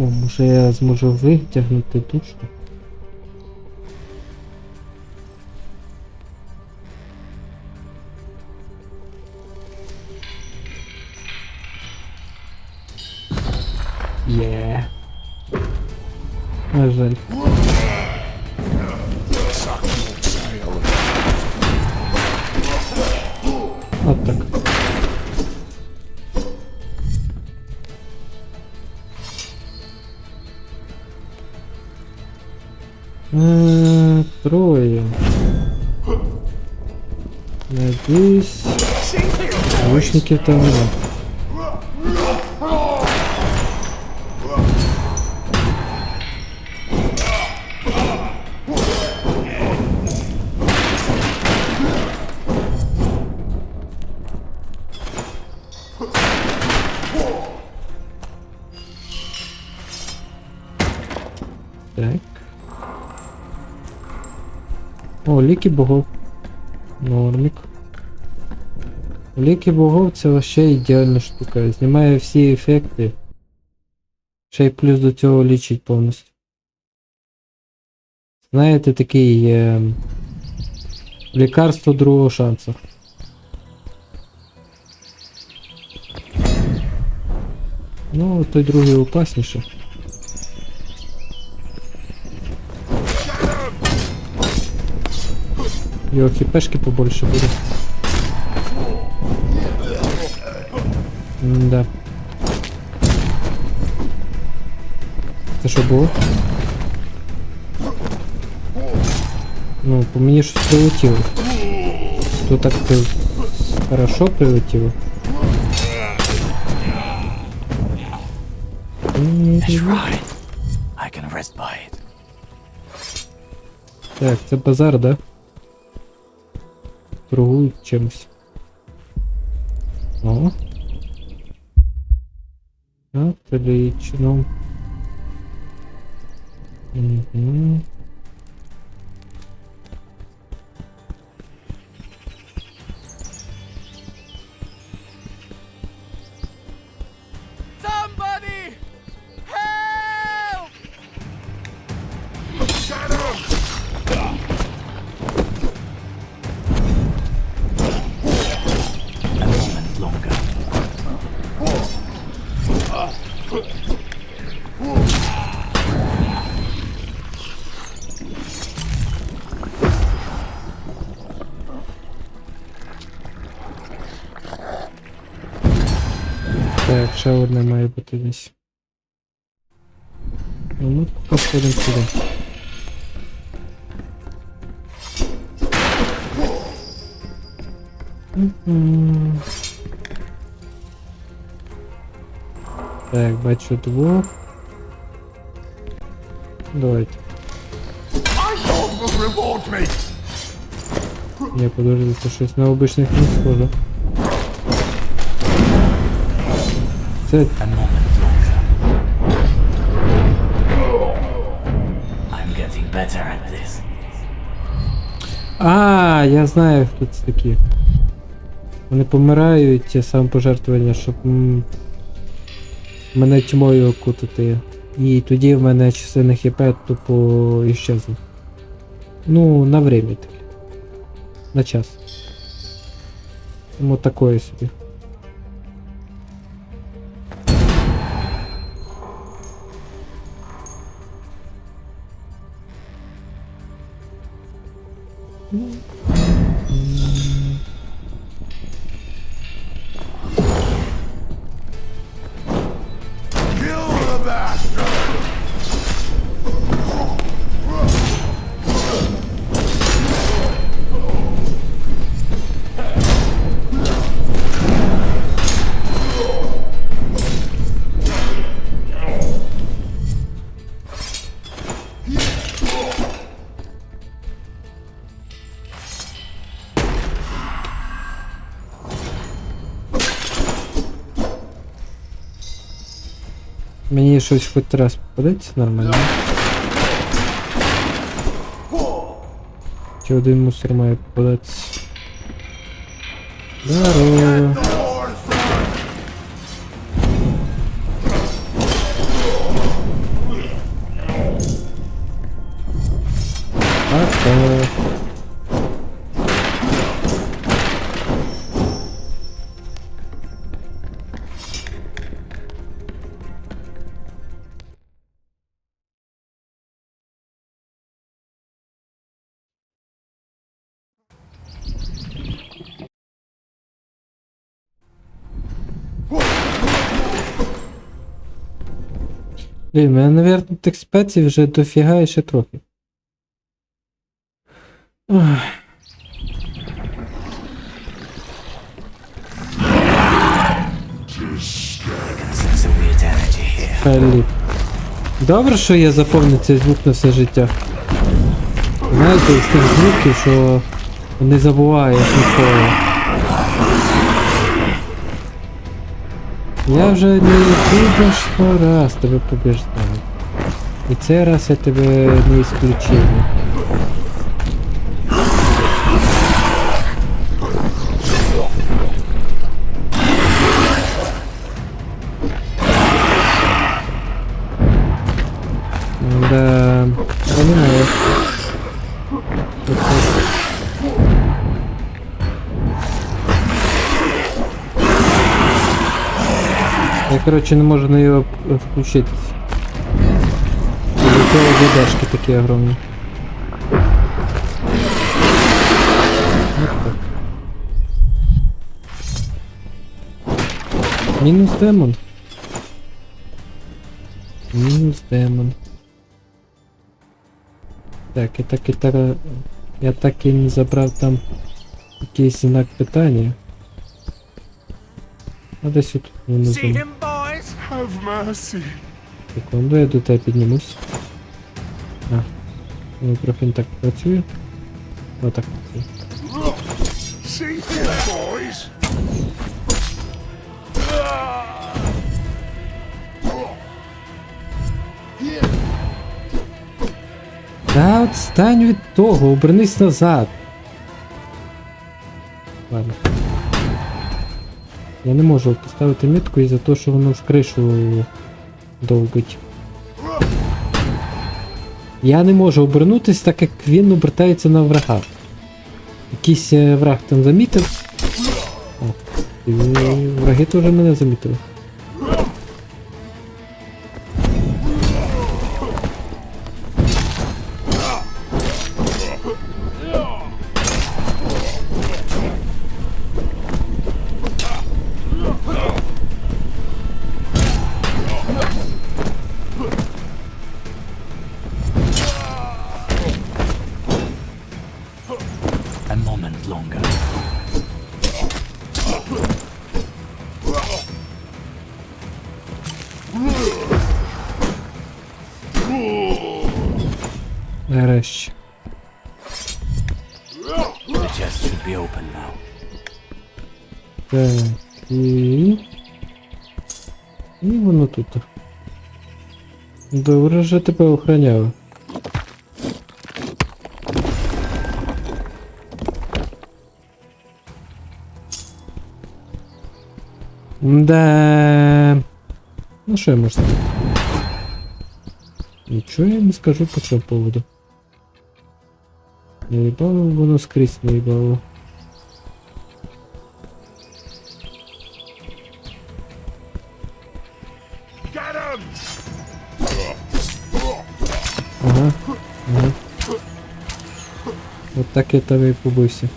О, може я зможу витягнути? Є. Надіюсь. Лучників там нема. Так. О, ліки богов. Нормік. Ліки богов це вообще ідеальна штука. Знімає всі ефекти. Ще й плюс до цього лічить повністю. Знаєте, такий е, лікарство другого шансу. Ну, той другий опасніше. Його хіпешки побольше буде. Да. Це що було? Ну, по мені щось прилетіло. Тут так при... хорошо прилетіло. Right. I can rest by it. Так, це базар, да? Торгують чимось. О. Отлично. Угу. Ще одне має бути десь. Ну, походимо сюди. Так, бачу двох. Давайте. Я подожди, це щось на обичних не схоже. This. А, я знаю, хто це такі. Вони помирають самопожертвування, щоб мене тьмою окутати. І тоді в мене частина хп тупо іщезне. Ну, на время таки. На час. Тому такое собі. Мені щось хоть раз попадать нормально. Ще один мусор має попадать? Здорово. Пока. Блін, мене, наверное, тих спецій вже дофіга і ще трохи. Хайліп. Добре, що я заповнив цей звук на все життя. Знаєте, з тих звуків, що не забуваєш ніколи. Я вже не кожного раз тебе побіждаю. І цей раз я тебе не ісключення. Да, понимаю. Короче, не можу на його включитись. Задержки такие огромные. Вот. Мінус демон. Мінус демон. Так, я так і так. Я так і не забрав там якийсь знак питання. А десь тут внизу. See Секунду, я до тебе піднімусь. А. Ну, трохи не так працює. Отак працює. Та отстань від того, обернись назад. Я не можу поставити мітку із-за того, що воно в кришу довбить. Я не можу обернутися, так як він обертається на врага. Якийсь е, враг там замітив. О, і враги теж мене замітили. Нарешті. The chest should be open now. Так, і. І воно тут. Добре, що тебе охраняли. Да. Ну що я можу сказати? Нічого я не скажу по цьому поводу. Не їбало воно скрізь не їбало. Ага, ага. От так я тебе і побився.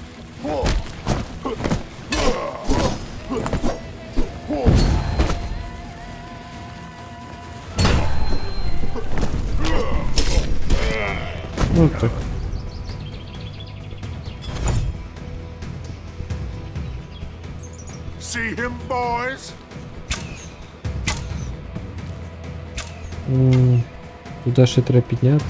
See him, boys? Туди ще треба піднятися.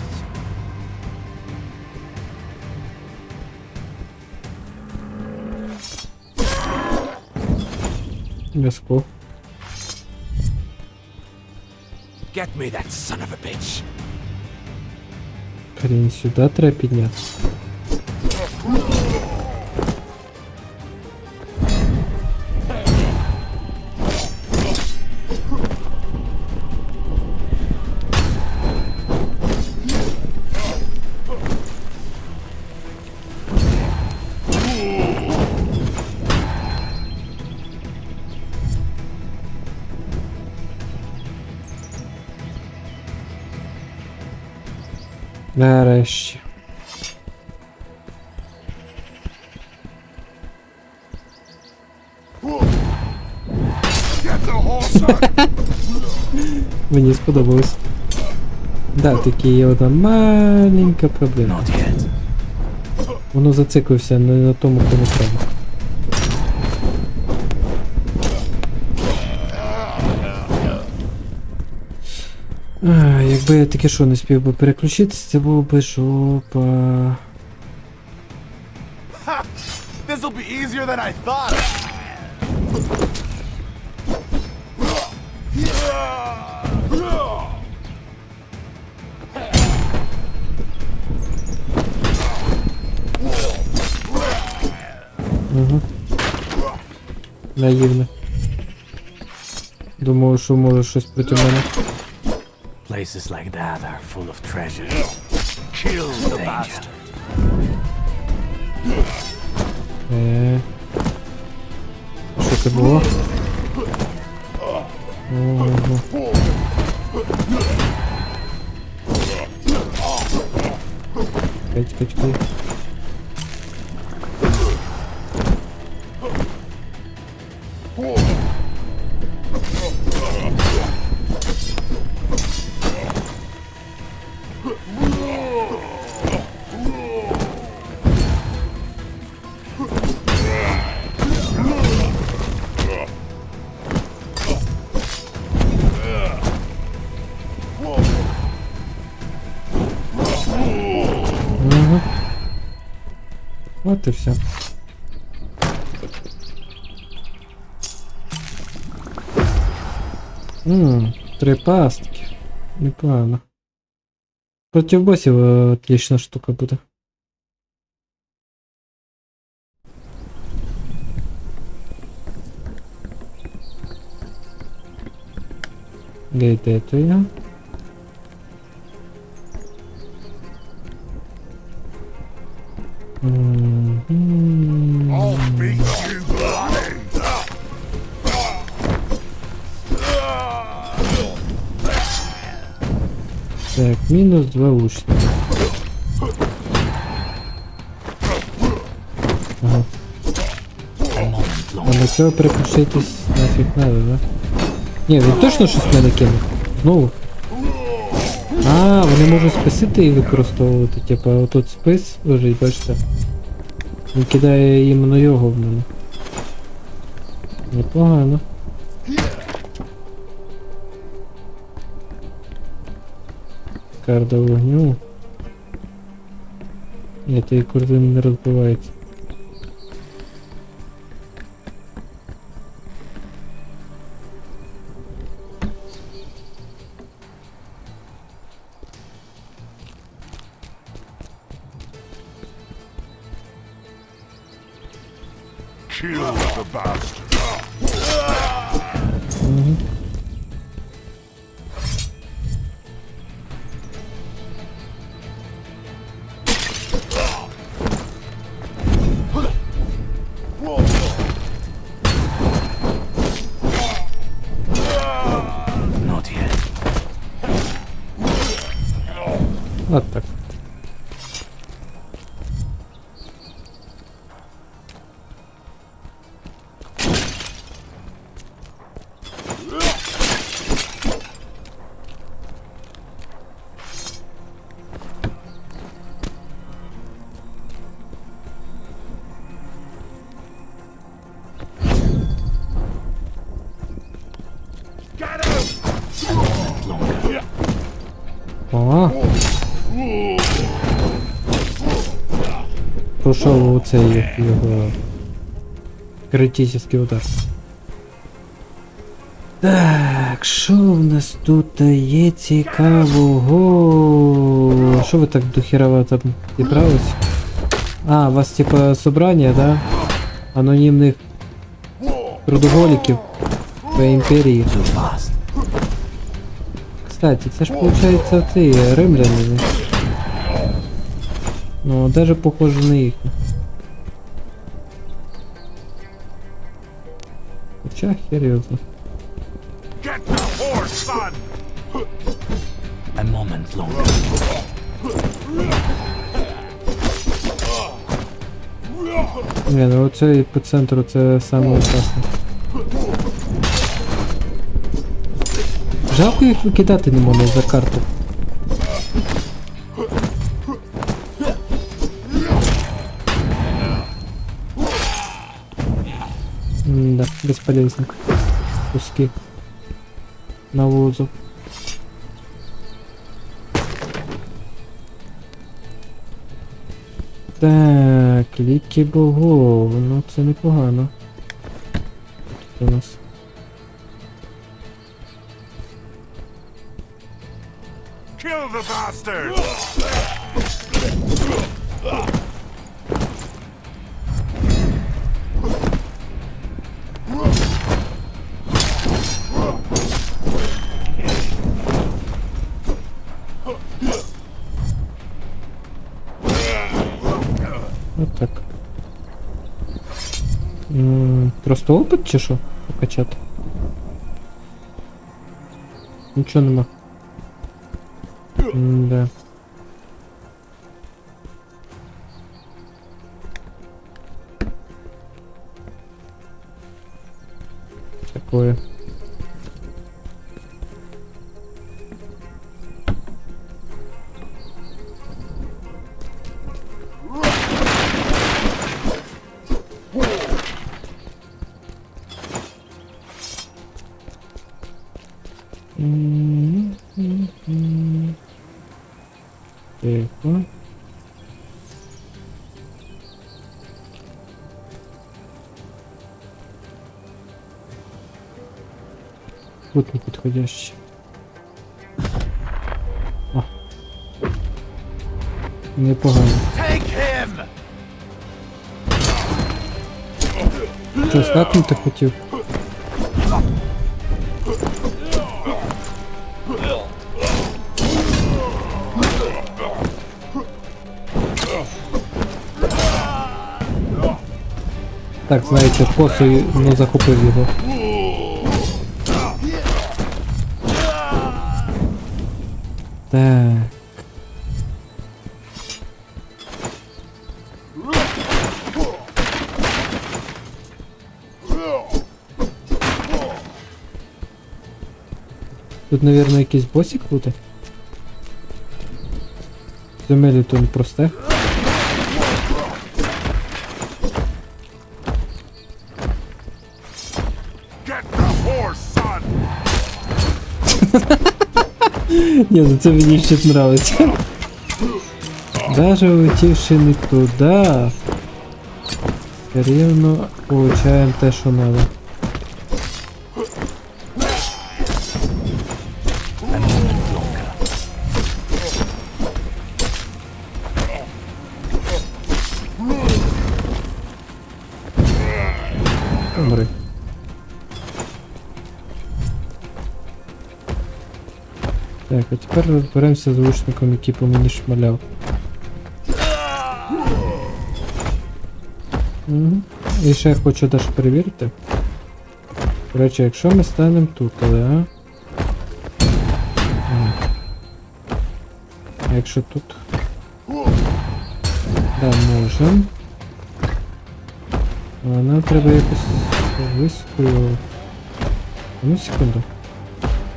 М'язко. Get me that son of a bitch. Хрень, сюди треба піднятися. Нарешті. Мені сподобалось. Да, такі є одна маленька проблема. Воно зациклився не на тому, кому треба. А, якби я таке що не спів би переключитися, це було би жопа. This'll be easier than I thought. Угу. Наївно. Думав, що може щось проти мене. Places like that are full of treasure. Kill the danger. bastard. Eee. Co to było? Kać, kać, kać. От і все. Ммм, три пастки. Непогано. Проти босів е, отлична штука буде. Де де то я? Мгм. Так, мінус два учні. Ага. А до цього переключитись нафіг надо, да? Ні, він точно щось мене кинув. Знову. А, вони можуть списити і використовувати. Типа отут спис лежить, бачите. Він кидає іменно його в. Непогано. Карда вогню. Ні, той корзини не розбивається. О. Пройшов оцей його критичний удар. Так, що в нас тут є цікавого? Що ви так дохерова там зібрались? А, у вас типа собрання, да? Анонімних трудоголіків по імперії кстати, це ж виходить ці римляни. Ну, даже похоже на их. Хоча серйозно. A moment. Не, ну вот оце по центру це саме опасне. Жалко їх викидати не можна за карту. Да, бесполезно. Куски. Навозу. Так, ліки богов, ну це непогано. Тут у нас. the bastard! Вот так. Просто опыт чешу покачат. Ничего нема. Нема. Да. Такое. М-м-м. Вот неподходящий. О. Непогано. Take him! Що, скакнути хотів? Так, знаєте, косою ну, захопив його. Так. Тут, наверное, якийсь босик буде. Земелі то не просте. Get the horse, son! Ні, ну це мені ще нравиться. Даже улетівши туди. Все рівно получаємо те, що надо. Тепер розберемося з лучником, який по мені шмаляв. Угу. І ще я хочу теж перевірити. До речі, якщо ми станемо тут, але а? А якщо тут? Да, можем. А нам треба якось високою. Ну секунду.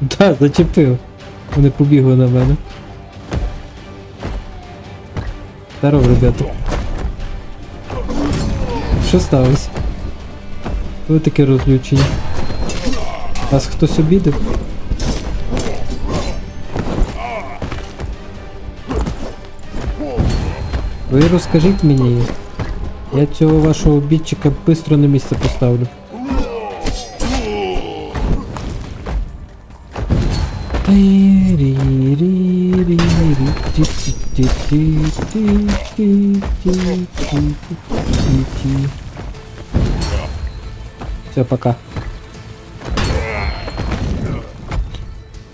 Да, зачепив. Вони побігли на мене. Здорово, ребята. Що сталося? Ви таке розлючені. Вас хтось обідав? Ви розкажіть мені. Я цього вашого обідчика бистро на місце поставлю. Все, пока.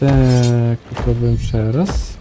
Так, попробуем еще раз.